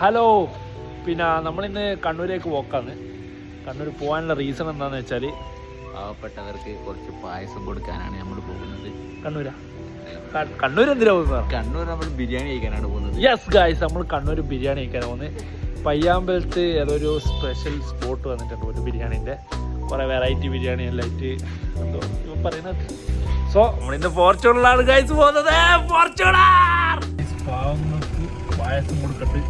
Hello പിന്നെ നമ്മളിന്ന് കണ്ണൂരേക്ക് പോക്കാണ് കണ്ണൂർ പോകാനുള്ള റീസൺ എന്താണെന്ന് വെച്ചാൽ പാവപ്പെട്ടവർക്ക് കുറച്ച് പായസം കൊടുക്കാനാണ് നമ്മൾ പോകുന്നത്. കണ്ണൂരാ? കണ്ണൂർ എന്തിനാ പോകുന്നത് കണ്ണൂർ നമ്മൾ ബിരിയാണി കഴിക്കാനാണ് പോകുന്നത്. യെസ് ഗായ്സ് നമ്മൾ കണ്ണൂർ ബിരിയാണി കഴിക്കാൻ പോകുന്നത്. പയ്യാമ്പലത്ത് ഏതൊരു സ്പെഷ്യൽ സ്പോട്ട് വന്നിട്ടുണ്ട് ഒരു ബിരിയാണിന്റെ. കുറേ വെറൈറ്റി ബിരിയാണി എല്ലാം ആയിട്ട് എന്തോ ഇപ്പം പറയുന്നത്. സോ നമ്മളിന്ന് ഫോർച്യൂണറിലാണ് ഗൈസ് പോകുന്നത്. ഫോർച്യൂണർ പാവങ്ങൾക്ക് പായസം കൊടുക്കട്ട്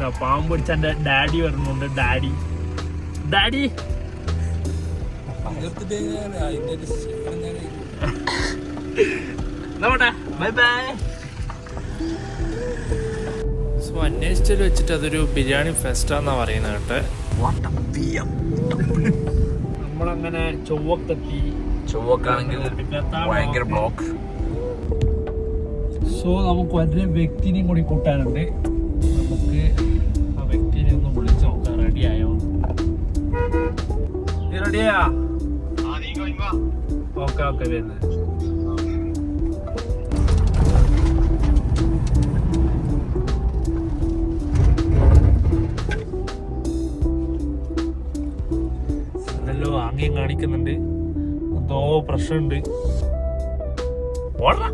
പാവം പിടിച്ച എന്റെ ഡാഡി വരുന്നുണ്ട് daddy. Daddy. Bye bye so അന്വേഷിച്ചതിൽ വെച്ചിട്ട് അതൊരു ബിരിയാണി ഫെസ്റ്റാന്നാ പറയുന്നത് കേട്ടെ. നമ്മളങ്ങനെ ചൊവ്വക്കെത്തി. ചൊവ്വക്കാണെങ്കിൽ ഭയങ്കര ബ്ലോക്ക് സോ നമുക്ക് വലിയ വ്യക്തിനെയും കൂടി കൂട്ടാനുണ്ട്. റെഡിയാ ഓക്കെ ഓക്കെ വരുന്നത് എന്തല്ലോ ആംഗ്യം കാണിക്കുന്നുണ്ട്. എന്തോ പ്രശ്നമുണ്ട്. ഓടാ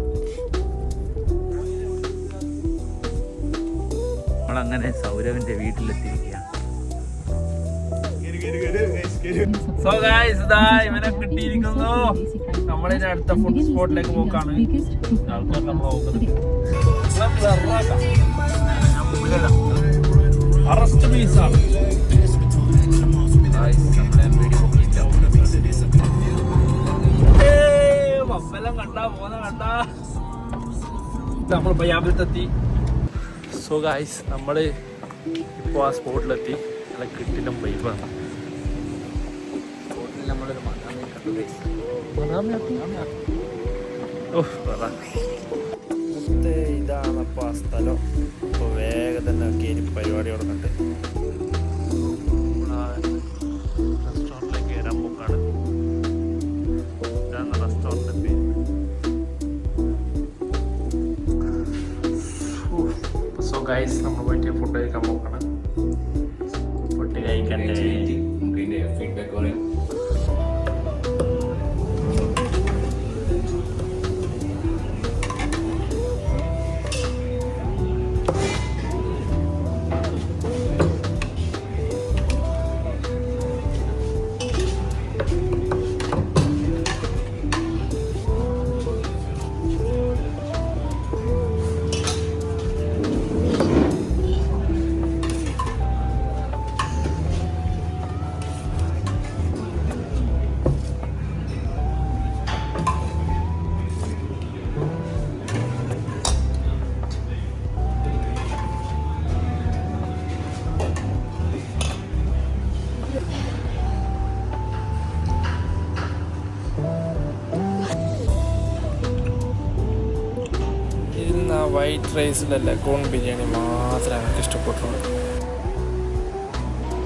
നമ്മളങ്ങനെ സൗരവിന്റെ വീട്ടിലെത്തിയിരിക്കുക സോ ഗായ്സ് ഇതാ ഇവനെ കിട്ടിയിരിക്കുന്നു. നമ്മളിനി അടുത്ത ഫുഡ് സ്പോട്ടിലേക്ക് പോക്കാണ്. ആൾക്കാർ നമ്മൾ നോക്കുന്നത്. അറസ്റ്റ് പീസാണ് നമ്മൾ സോ ഗായ്സ് നമ്മൾ ഇപ്പോൾ ആ സ്പോട്ടിലെത്തി നല്ല കിട്ടിലും വൈബാണ് നമ്മളൊരു മണ്ണാമീൻ കണ്ടു. മുത്തേ ഇതാണപ്പോൾ ആ സ്ഥലം. അപ്പോൾ വേഗം തന്നെ ഒക്കെ ഇനി പരിപാടി തുടങ്ങട്ടെ. റെസ്റ്റോറന്റിലേക്ക് കയറാൻ പോക്കാണ്. ഇതാണ് റെസ്റ്റോറന്റ് പേര്. സോ ഗൈസ് നമ്മൾ പോയിട്ട് ഫുഡ് കഴിക്കാൻ പോക്കാണ്. ഫുഡ് കഴിക്കണ്ടേ? ഫീഡ്ബാക്ക് പറയാം. വൈറ്റ് റൈസിലല്ല കോൺ ബിരിയാണി മാത്രമേ എനിക്ക് ഇഷ്ടപ്പെട്ടുള്ളൂ.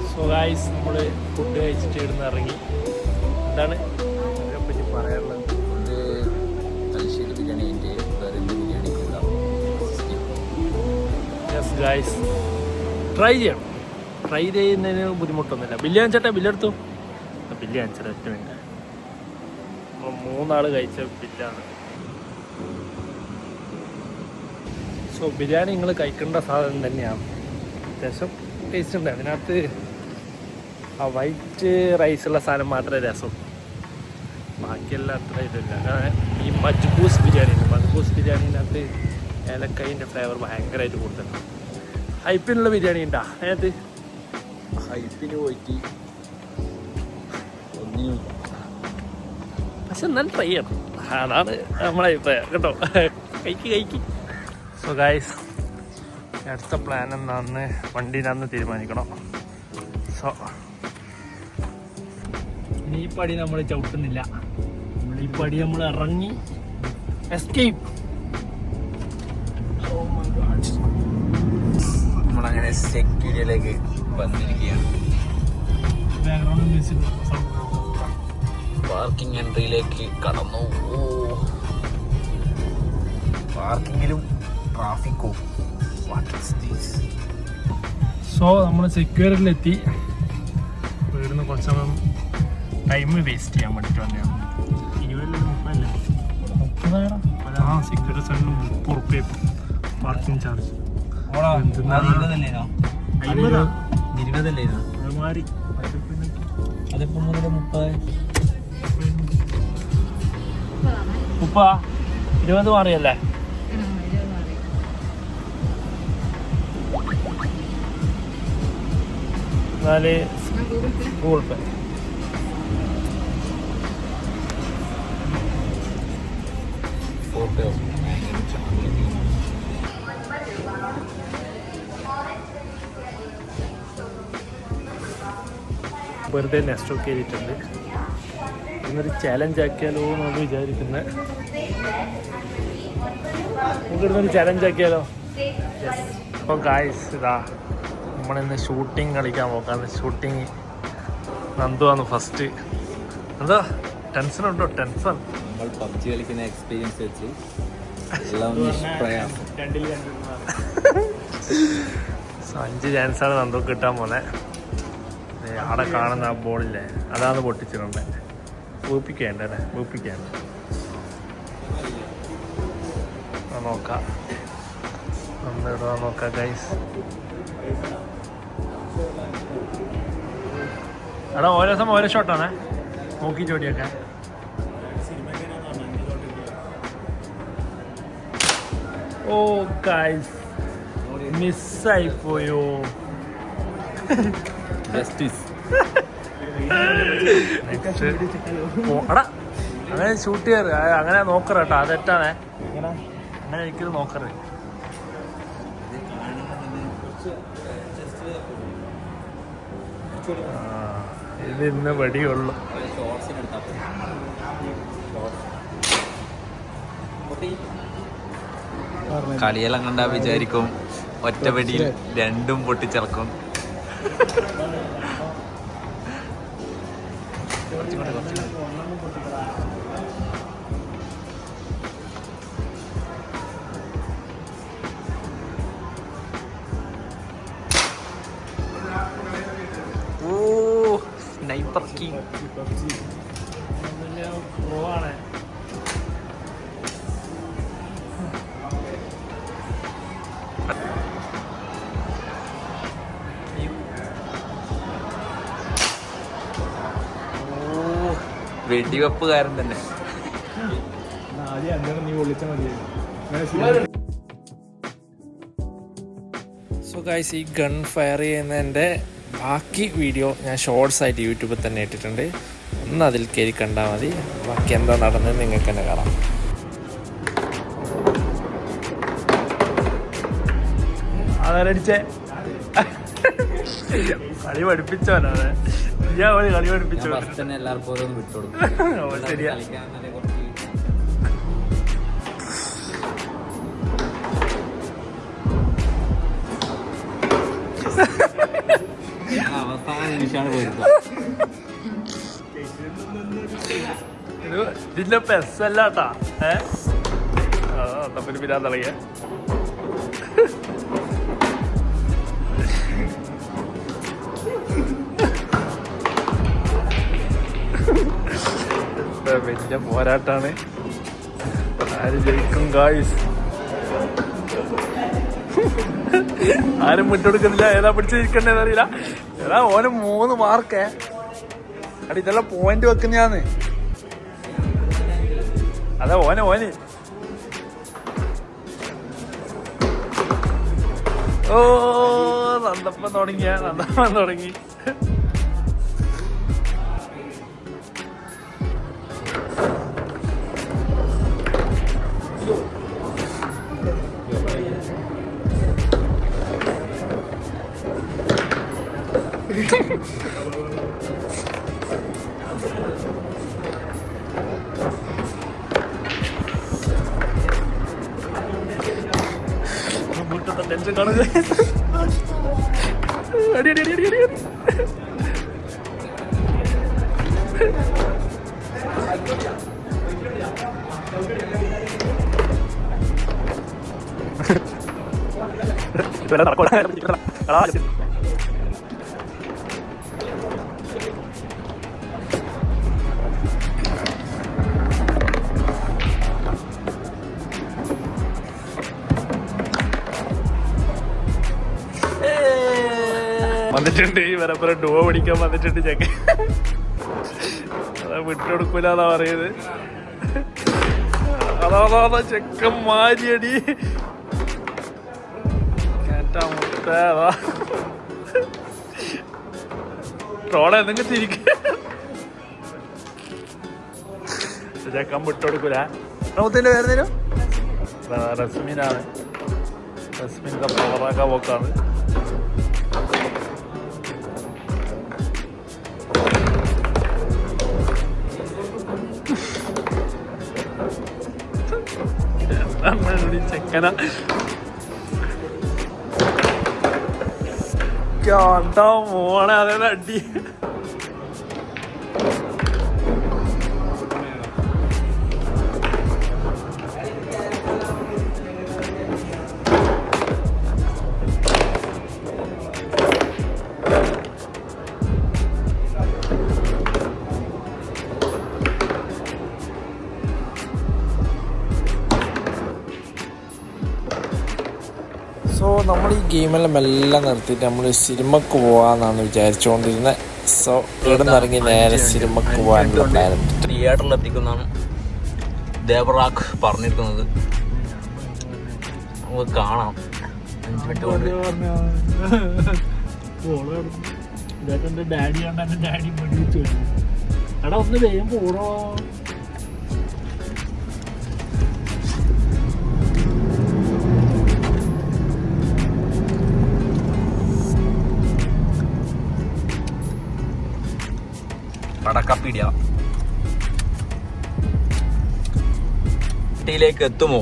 സോ ഗായ്സ് നമ്മൾ ഫുഡ് കഴിച്ചിട്ട് ഇവിടുന്ന് ഇറങ്ങി. എന്താണ്? അതിനെപ്പറ്റി പറയാനുള്ളത് ഫുഡ് തലശ്ശേരി ബിരിയാണി എന്റെ വേറെ എന്ത് ബിരിയാണി യെസ് ഗായ്സ് ട്രൈ ചെയ്യണം. ട്രൈ ചെയ്യുന്നതിന് ബുദ്ധിമുട്ടൊന്നുമില്ല. ബില്ല് ചേട്ടാ ബില്ലെടുത്തു ബില്ല് കാണിച്ചത് ഒറ്റ മിനിറ്റ്. മൂന്നാൾ കഴിച്ച ബില്ലാണ്. സോ ബിരിയാണി നിങ്ങൾ കഴിക്കേണ്ട സാധനം തന്നെയാണ്. അത്യാവശ്യം ടേസ്റ്റ് ഉണ്ട്. അതിനകത്ത് ആ വൈറ്റ് റൈസുള്ള സാധനം മാത്രമേ രസം. ബാക്കിയെല്ലാം അത്ര ഇതില്ല ഈ മജ്ബൂസ് ബിരിയാണി ഉണ്ട്. മജ്ബൂസ് ബിരിയാണിനകത്ത് ഏലക്കൈന്റെ ഫ്ലേവർ ഭയങ്കരമായിട്ട് കൂടുതലാണ് ഹൈപ്പിനുള്ള ബിരിയാണി ഉണ്ടാ? അതിനകത്ത്? ഹൈപ്പിന് പോയിട്ട് ഒന്നിനും പക്ഷെ എന്നാലും ട്രൈ ചെയ്യണം. അതാണ് നമ്മളെ അഭിപ്രായം. കേട്ടോ? കൈക്ക് കൈക്ക് സോ ഗായ്സ് അടുത്ത പ്ലാൻ എന്താണെന്ന് വണ്ടിയിലാന്ന് തീരുമാനിക്കണം. സോ ഈ പടി നമ്മൾ ചവിട്ടുന്നില്ല. ഈ പടി നമ്മൾ ഇറങ്ങി എസ്കേപ്പ് നമ്മളങ്ങനെ സെക്യൂരിയിലേക്ക് വന്നിരിക്കുകയാണ്. പാർക്കിംഗ് എൻട്രിയിലേക്ക് കടന്നു. ഓ. പാർക്കിങ്ങിലും ട്രാഫിക്കും വാട്ട് ഈസ് ദീസ് സോ നമ്മൾ സെക്യൂരിറ്റിയിലെത്തി വീടിന്ന് കുറച്ച് സമയം ടൈം വേസ്റ്റ് ചെയ്യാൻ വേണ്ടിയിട്ട് വന്നതാണ് മുപ്പതല്ലേ മുപ്പതായിരം ആ സെക്യൂരിറ്റി മുപ്പത് റുപ്യ പാർക്കിംഗ് ചാർജ് അതിപ്പോ മുതൽ മുപ്പത്. ഉപ്പ ഇരുപത് മാറിയല്ലേ? എന്നാൽ ഗൂഗിൾ പേ വെറുതെ നെസ്റ്റ് ഒക്കെ ചെയ്തിട്ടുണ്ട്. ഇന്നൊരു ചാലഞ്ച് ആക്കിയാലോ എന്നാണ് വിചാരിക്കുന്നത് നമുക്ക് ഇടുന്നൊരു ചാലഞ്ച് ആക്കിയാലോ അപ്പോൾ ഗായ്സ് ഇതാ. നമ്മളിന്ന് ഷൂട്ടിങ് കളിക്കാൻ പോക്കാണ് ഷൂട്ടിങ് നന്ദുവാണ് ഫസ്റ്റ് എന്താ? ടെൻഷൻ ഉണ്ടോ? ടെൻഷൻ നമ്മൾ പബ്ജി കളിക്കുന്ന എക്സ്പീരിയൻസ് വെച്ച് അഞ്ച് ചാൻസ് ആണ് ചാൻസാണ് നന്ദുക്ക് കിട്ടാൻ പോലെ അവിടെ കാണുന്ന ആ ബോളില്ലേ അതാണ് പൊട്ടിച്ചിട്ടുണ്ട് വീപ്പിക്കേണ്ട അല്ലേ? വീപ്പിക്കേണ്ട. ആ, നോക്കാം. നന്ദിടാൻ നോക്കാം ഗൈസ് എടാ ഓരോ സമയം ഓരോ ഷോട്ടാണ്. നോക്കി ചോടിയൊക്കെ ഓ ഗൈസ് മിസ്സായി പോയോ. ജസ്റ്റിസ് എടാ അങ്ങനെ ഷൂട്ട് ചെയ്യാറ് അങ്ങനെ നോക്കറ കേട്ടോ. അത് തെറ്റാണേ. അങ്ങനെ ഒരിക്കലും നോക്കരുത്. ആ, ഇത് ഇന്ന് വടിയുള്ളു. കളിയെല്ലാം കണ്ടാ വിചാരിക്കും ഒറ്റവടിയിൽ രണ്ടും പൊട്ടിച്ചിറക്കും. ഓ പോവാണേ ഓ വെടിവെപ്പുകാരൻ തന്നെ. സോ ഗൈസ് ഈ ഗൺ ഫയർ ചെയ്യുന്നതിന്റെ ബാക്കി വീഡിയോ ഞാൻ ഷോർട്സ് ആയിട്ട് യൂട്യൂബിൽ തന്നെ ഇട്ടിട്ടുണ്ട്. ഒന്ന് അതിൽ കയറി കണ്ടാൽ മതി. ബാക്കി എന്താ നടന്നത് നിങ്ങൾക്ക് തന്നെ കാണാം. അതാരടിച്ചേ കളി പഠിപ്പിച്ചവനാണ്. ഞാൻ കളി ഞാൻ പഠിപ്പിച്ചോ എല്ലാവർക്കും ഓരോന്ന് വിട്ടുകൊടുക്കും ഓ, ശരിയാ. നിമിഷമാണ് പോയിരുന്നത് ഇത് ഇതിന്റെ പെസ്സല്ലാട്ടാ ഏ ആ തമ്മിൽ പിരാൻ തുടങ്ങിയ വലിയ പോരാട്ടാണ് ആര് ജയിക്കും ഗായ്സ് ആരും മുറ്റെടുക്കുന്നില്ല ഏതാ പിടിച്ചിരിക്കണ്ടേന്ന് ഏതാ ഓന് മൂന്ന് മാർക്കേ. അടി ഇതെല്ലാം പോയിന്റ് വെക്കുന്നയാന്ന്. അതെ ഓനെ ഓന്. ഓ നന്ദപ്പൻ തുടങ്ങിയ നന്ദപ്പൻ തുടങ്ങി. ടെൻഷൻ കാണുക അടി അടി അടി അടി അടി അടി. വന്നിട്ടുണ്ട്. ഈ പരപ്പരം ഡുവ പിടിക്കാൻ വന്നിട്ടുണ്ട് ചെക്കൻ അതാ വിട്ടുകൊടുക്കൂലെന്നാ പറയുന്നത്. അതാ അതാ, അതാ ചെക്കൻ മാരിയടി. ട്രോളെ മുട്ട അതാ. ട്രോള എന്തെങ്കിലും തിരിക്ക. ചെക്കൻ വിട്ടുകൊടുക്കൂല. റൗത്തിന്റെ പേരെന്തേലും റസ്മിനാണ്. റസ്മിന്റെ പവറാക്ക പോക്കാണ് നമ്മളൊരു ചെക്കന. മോളെ അതേ അടി ഗെയിമെല്ലാം എല്ലാം നിർത്തിയിട്ട് നമ്മൾ സിനിമക്ക് പോവാന്നാണ് വിചാരിച്ചുകൊണ്ടിരുന്നത് സോ ഇവിടെ നിന്ന് ഇറങ്ങി നേരെ സിനിമക്ക് പോകാനുള്ള പ്ലാൻ തിയേറ്ററിൽ എത്തിക്കുന്നതാണ് ദേവറാഖ് പറഞ്ഞിരിക്കുന്നത്. നമുക്ക് കാണാം. അഞ്ച് മിനിറ്റ് കൊണ്ട്. ഇതൊക്കെ എന്റെ ഡാഡി ഡാഡി എടാ ഒന്ന് വേഗം പോടോ. പടക്കപ്പീഡിയ ിലേക്ക് എത്തുമോ?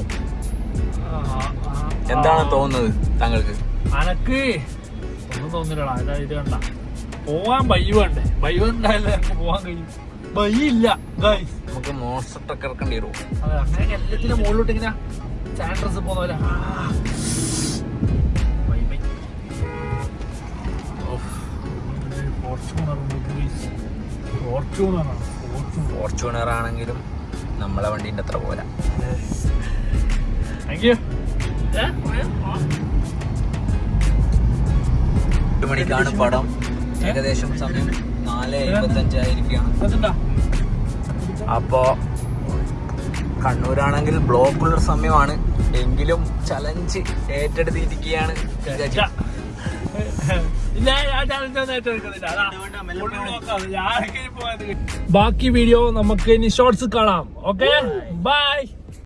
എന്താണ് തോന്നുന്നത് താങ്കൾക്ക്? അനക്ക് ഒന്നും തോന്നില്ലടാ ഇതാ ഇത് കണ്ട. പോവാൻ ബൈ വേണ്ടേ? ബൈ ഉണ്ടായാലേ നമുക്ക് പോവാൻ കഴിയും. ബൈ ഇല്ല നമുക്ക് മോൺസ്റ്റർ ട്രക്ക് ഇറക്കേണ്ടി വരുമോ അതെ അങ്ങനെ എല്ലാത്തിന്റെ മുകളിലോട്ട് ഇങ്ങനെ സാൻഡ്രസ് പോകുന്ന പോലെ ഫോർച്യൂണർ ഫോർച്യൂണർ ആണെങ്കിലും നമ്മളെ വണ്ടീന്റെ അത്ര പോരാ. എട്ട് മണിക്കാണ് പടം. ഏകദേശം സമയം നാല് എഴുപത്തഞ്ചായിരിക്കുകയാണ് അപ്പോ കണ്ണൂരാണെങ്കിൽ ബ്ലോക്കുള്ള സമയമാണ്. എങ്കിലും ചലഞ്ച് ഏറ്റെടുത്തിരിക്കുകയാണ്. ബാക്കി വീഡിയോ നമുക്ക് ഇനി ഷോർട്സ് കാണാം. Okay bye